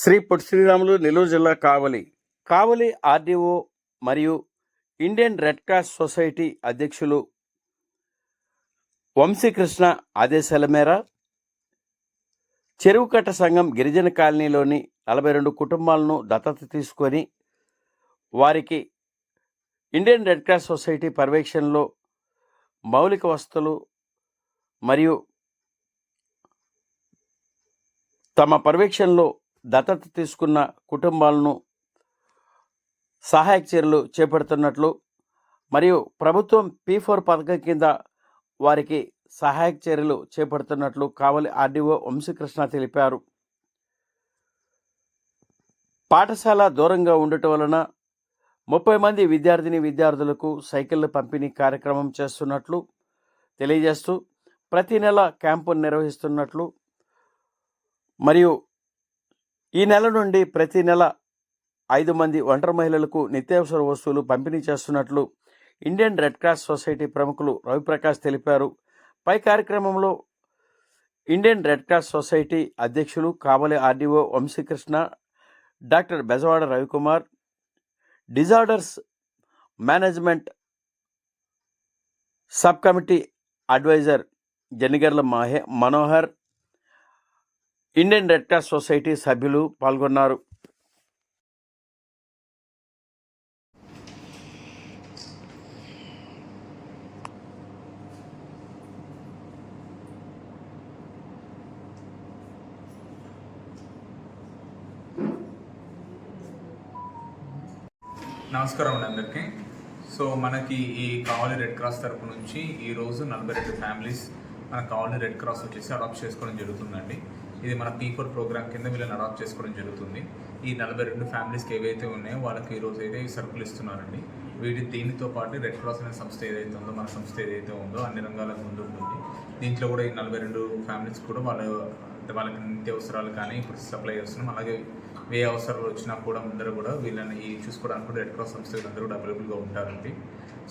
శ్రీ పొట్టి శ్రీరాములు నెల్లూరు జిల్లా కావలి. కావలి ఆర్డీఓ మరియు Indian red cross society అధ్యక్షులు వంశీకృష్ణ ఆదేశాల మేర చెరువుకట్ట సంఘం గిరిజన కాలనీలోని నలభై రెండు కుటుంబాలను దత్తత తీసుకొని వారికి ఇండియన్ రెడ్ క్రాస్ సొసైటీ పర్యవేక్షణలో మౌలిక వసతులు మరియు తమ పర్యవేక్షణలో దత్తత తీసుకున్న కుటుంబాలను సహాయక చర్యలు చేపడుతున్నట్లు మరియు ప్రభుత్వం పీ ఫోర్ పథకం కింద వారికి సహాయక చర్యలు చేపడుతున్నట్లు కావలి ఆర్డీఓ వంశీకృష్ణ తెలిపారు. పాఠశాల దూరంగా ఉండటం వలన ముప్పై మంది విద్యార్థిని విద్యార్థులకు సైకిళ్ళ పంపిణీ కార్యక్రమం చేస్తున్నట్లు తెలియజేస్తూ ప్రతి నెల క్యాంపును నిర్వహిస్తున్నట్లు మరియు ఈ నెల నుండి ప్రతి నెల ఐదు మంది ఒంటరి మహిళలకు నిత్యావసర వస్తువులు పంపిణీ చేస్తున్నట్లు ఇండియన్ రెడ్ క్రాస్ సొసైటీ ప్రముఖులు రవిప్రకాష్ తెలిపారు. పై కార్యక్రమంలో ఇండియన్ రెడ్ క్రాస్ సొసైటీ అధ్యక్షులు Kavali RDO Vamsikrishna doctor Bezawada Ravikumar disorders management sub committee adviser Janigarla Mahe Manohar Indian Red Cross Society సభ్యులు పాల్గొన్నారు. నమస్కారం అండి అందరికీ. సో మనకి ఈ కావాలి రెడ్ క్రాస్ తరపు నుంచి ఈరోజు నలభై రెండు ఫ్యామిలీస్ మన కావలి రెడ్ క్రాస్ వచ్చేసి అడాప్ట్ చేసుకోవడం జరుగుతుందండి. ఇది మన పీ ఫోర్ ప్రోగ్రామ్ కింద వీళ్ళని అడాప్ట్ చేసుకోవడం జరుగుతుంది. ఈ నలభై రెండు ఫ్యామిలీస్కి ఏవైతే ఉన్నాయో వాళ్ళకి ఈ రోజు అయితే ఈ సరుకులు ఇస్తున్నారండి. వీటి దీనితో పాటు రెడ్ క్రాస్ అనే సంస్థ ఏదైతే ఉందో మన సంస్థ ఏదైతే ఉందో అన్ని రంగాల ముందు ఉంటుంది. దీంట్లో కూడా ఈ నలభై రెండు ఫ్యామిలీస్ కూడా వాళ్ళ వాళ్ళకి వాళ్ళకి నిత్యావసరాలు కానీ ఇప్పుడు సప్లై చేస్తున్నాం అలాగే ఏ అవసరాలు వచ్చినా కూడా అందరూ కూడా వీళ్ళని చూసుకోవడానికి కూడా రెడ్ క్రాస్ సంస్థ అందరూ కూడా అవైలబుల్గా ఉంటారండి.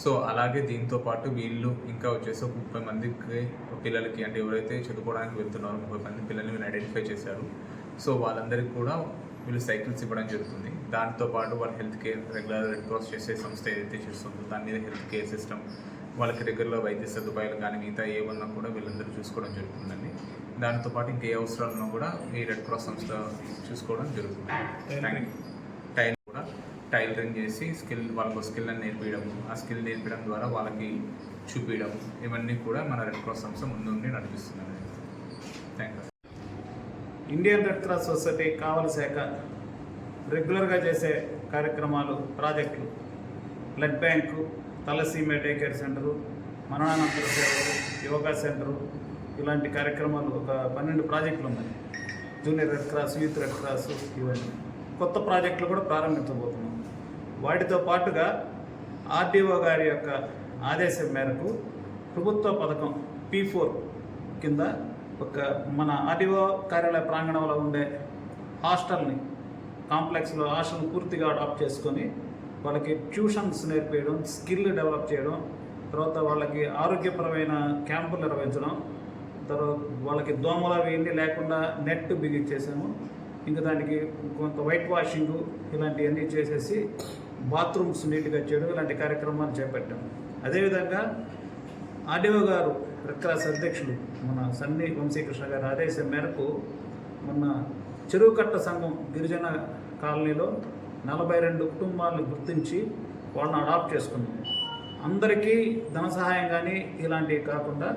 సో అలాగే దీంతో పాటు వీళ్ళు ఇంకా వచ్చేసి ఒక ముప్పై మందికి పిల్లలకి అంటే ఎవరైతే చదువుకోవడానికి వెళ్తున్నారో ముప్పై మంది పిల్లల్ని వీళ్ళు ఐడెంటిఫై చేశారు. సో వాళ్ళందరికీ కూడా వీళ్ళు సైకిల్స్ ఇవ్వడం జరుగుతుంది. దాంతో పాటు వాళ్ళ health care regular Red Cross చేసే సంస్థ ఏదైతే చేస్తుందో దాని మీద హెల్త్ కేర్ సిస్టమ్ వాళ్ళకి రెగ్యులర్ వైద్య సదుపాయాలు కానీ మిగతా ఏమన్నా కూడా వీళ్ళందరూ చూసుకోవడం జరుగుతుందండి. దాంతో పాటు ఇంకే అవసరాలు ఉన్నా కూడా ఈ రెడ్ క్రాస్ సంస్థ చూసుకోవడం జరుగుతుంది. థ్యాంక్ యూ టైలరింగ్ చేసి స్కిల్ వాళ్ళకు స్కిల్ అని నేర్పించడం ఆ స్కిల్ నేర్పించడం ద్వారా వాళ్ళకి చూపించడం ఇవన్నీ కూడా మన రెడ్ క్రాస్ సంస్థ ముందుండి నడిపిస్తుంది thank you Indian Red Cross society Kavali శాఖ రెగ్యులర్గా చేసే కార్యక్రమాలు ప్రాజెక్టులు. Blood bank thalassemia day care centre మరణానంతర సేవలు యోగా సెంటరు ఇలాంటి కార్యక్రమాలు ఒక పన్నెండు ప్రాజెక్టులు ఉన్నాయి. Junior Red Cross youth Red Cross ఇవన్నీ. కొత్త ప్రాజెక్టులు కూడా ప్రారంభించబోతున్నాం. వాటితో పాటుగా ఆర్డీఓ గారి యొక్క ఆదేశం మేరకు ప్రభుత్వ పథకం పీ ఫోర్ కింద ఒక మన ఆర్డీఓ కార్యాలయ ప్రాంగణంలో ఉండే హాస్టల్ని కాంప్లెక్స్లో హాస్టల్ని పూర్తిగా అడాప్ట్ చేసుకొని వాళ్ళకి ట్యూషన్స్ నేర్పించడం స్కిల్ డెవలప్ చేయడం తర్వాత వాళ్ళకి ఆరోగ్యపరమైన క్యాంపులు నిర్వహించడం తర్వాత వాళ్ళకి దోమలు అవి లేకుండా నెట్ బిగించేసాము ఇంకా దానికి కొంత వైట్ వాషింగ్ ఇలాంటివన్నీ చేసేసి బాత్రూమ్స్ నీట్గా చేయడం ఇలాంటి కార్యక్రమాలు చేపట్టాం. అదేవిధంగా ఆర్డీఓ గారు రెడ్ క్రాస్ అధ్యక్షులు మన సన్ని వంశీకృష్ణ గారి ఆదేశం మేరకు మొన్న చెరువు కట్ట సంఘం గిరిజన కాలనీలో నలభై రెండు కుటుంబాలను గుర్తించి వాళ్ళని అడాప్ట్ చేసుకున్నాం. అందరికీ ధన సహాయం కానీ ఇలాంటివి కాకుండా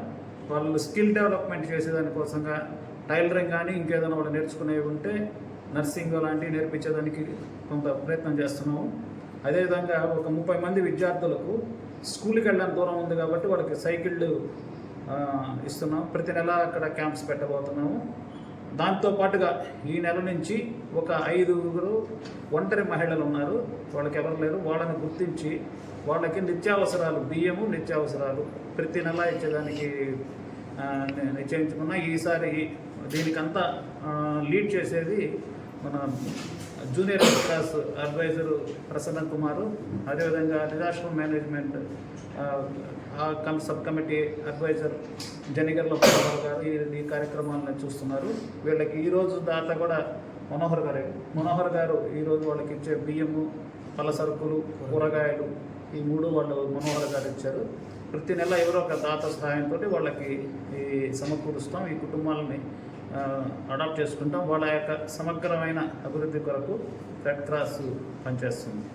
వాళ్ళు స్కిల్ డెవలప్మెంట్ చేసేదానికోసంగా టైలరింగ్ కానీ ఇంకేదైనా వాళ్ళు నేర్చుకునేవి ఉంటే నర్సింగ్ అలాంటివి నేర్పించేదానికి కొంత ప్రయత్నం చేస్తున్నాము. అదేవిధంగా ఒక ముప్పై మంది విద్యార్థులకు స్కూల్కి వెళ్ళడానికి దూరం ఉంది కాబట్టి వాళ్ళకి సైకిళ్ళు ఇస్తున్నాం. ప్రతి నెల అక్కడ క్యాంప్స్ పెట్టబోతున్నాము. దాంతో పాటుగా ఈ నెల నుంచి ఒక ఐదుగురు ఒంటరి మహిళలు ఉన్నారు. వాళ్ళకి ఎవరు లేరు. వాళ్ళని గుర్తించి వాళ్ళకి నిత్యావసరాలు బియ్యము నిత్యావసరాలు ప్రతి నెల ఇచ్చేదానికి ఆ, నిశ్చయించుకున్నా. ఈసారి దీనికంతా లీడ్ చేసేది మన junior class adviser Prasanna Kumar అదేవిధంగా disaster management sub committee adviser Janigarla గారు ఈ కార్యక్రమాలను చూస్తున్నారు. వీళ్ళకి ఈరోజు దాకా కూడా మనోహర్ గారు. మనోహర్ గారు ఈరోజు వాళ్ళకి ఇచ్చే బియ్యము పల సరుకులు కూరగాయలు ఈ మూడు వాళ్ళు మనోహర్ గారు ఇచ్చారు. ప్రతి నెల ఎవరో ఒక దాత సహాయంతో వాళ్ళకి ఈ సమకూరుస్తాం. ఈ కుటుంబాలని అడాప్ట్ చేసుకుంటాం. వాళ్ళ యొక్క సమగ్రమైన అభివృద్ధి కొరకు రెడ్ క్రాస్ పనిచేస్తుంది.